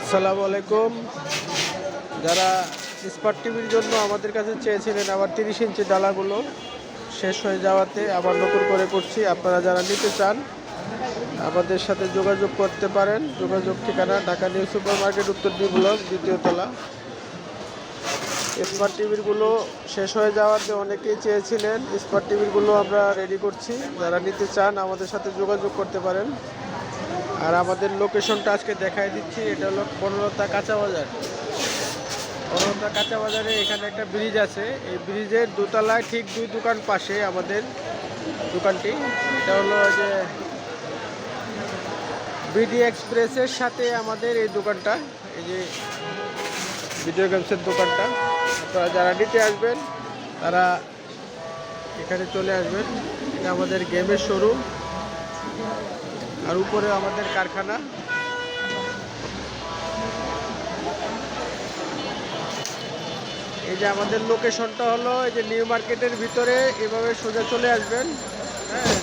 আসসালামু আলাইকুম। যারা স্মার্ট টিভির জন্য আমাদের কাছে চেয়েছিলেন আবার তিরিশ ইঞ্চি ডালাগুলো শেষ হয়ে যাওয়াতে আবার নতুন করে করছি, আপনারা যারা নিতে চান আমাদের সাথে যোগাযোগ করতে পারেন। যোগাযোগ ঠিকানা ঢাকা নিউ সুপার মার্কেট উত্তর ডি ব্লক, দ্বিতীয় তলা। স্মার্ট টিভিরগুলো শেষ হয়ে যাওয়াতে অনেকেই চেয়েছিলেন স্মার্ট টিভিরগুলো আমরা রেডি করছি। যারা নিতে চান আমাদের সাথে যোগাযোগ করতে পারেন। আর আমাদের লোকেশনটা আজকে দেখাই দিচ্ছি, এটা হলো বনলতা কাঁচা বাজার। বনলতা কাঁচা বাজারে এখানে একটা ব্রিজ আছে, এই ব্রিজের দোতলায় ঠিক দুই দোকান পাশে আমাদের দোকানটি। এটা হলো যে বিডি এক্সপ্রেসের সাথে আমাদের এই দোকানটা, এই যে ভিডিও গেমসের দোকানটা। আপনারা যারা নিতে আসবেন, তারা এখানে চলে আসবেন। এটা আমাদের গেমের শোরুম আর উপরে আমাদের কারখানা। এই যে আমাদের লোকেশনটা হলো এই যে নিউ মার্কেটের ভিতরে, এভাবে সোজা চলে আসবেন। হ্যাঁ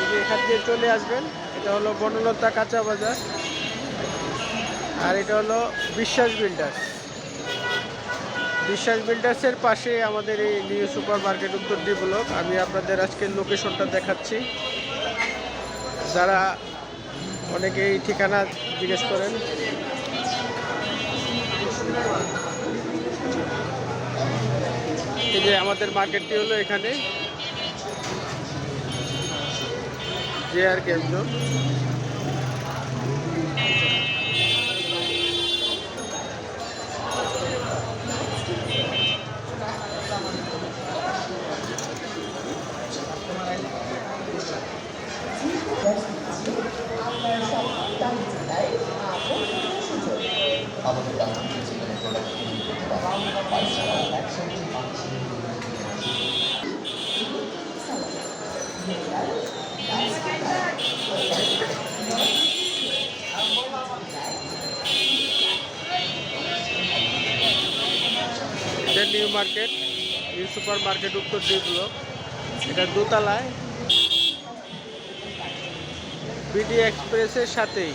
এই যে এখান দিয়ে চলে আসবেন। এটা হলো বনলতা কাঁচা বাজার। আর এটা হলো বিশ্বাস বিল্ডার্স। বিশ্বাস বিল্ডার্সের পাশে আমাদের এই নিউ সুপার মার্কেট উত্তর ডি ব্লক। আমি আপনাদের আজকের লোকেশনটা দেখাচ্ছি। যারা অনেকেই ঠিকানা জিজ্ঞেস করেন। যে আমাদের মার্কেটটি হলো এখানে। জে আর কেন্দ্র আমাদের ডাক্তার যেখানে প্রোডাক্ট তৈরি করতে new market, new super market উত্তর ব্লক এটা দোতলায়। বিডি এক্সপ্রেসের সাথেই।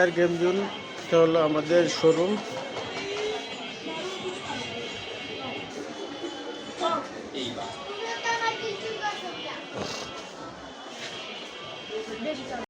আর গেম জোন এটা হলো আমাদের শোরুম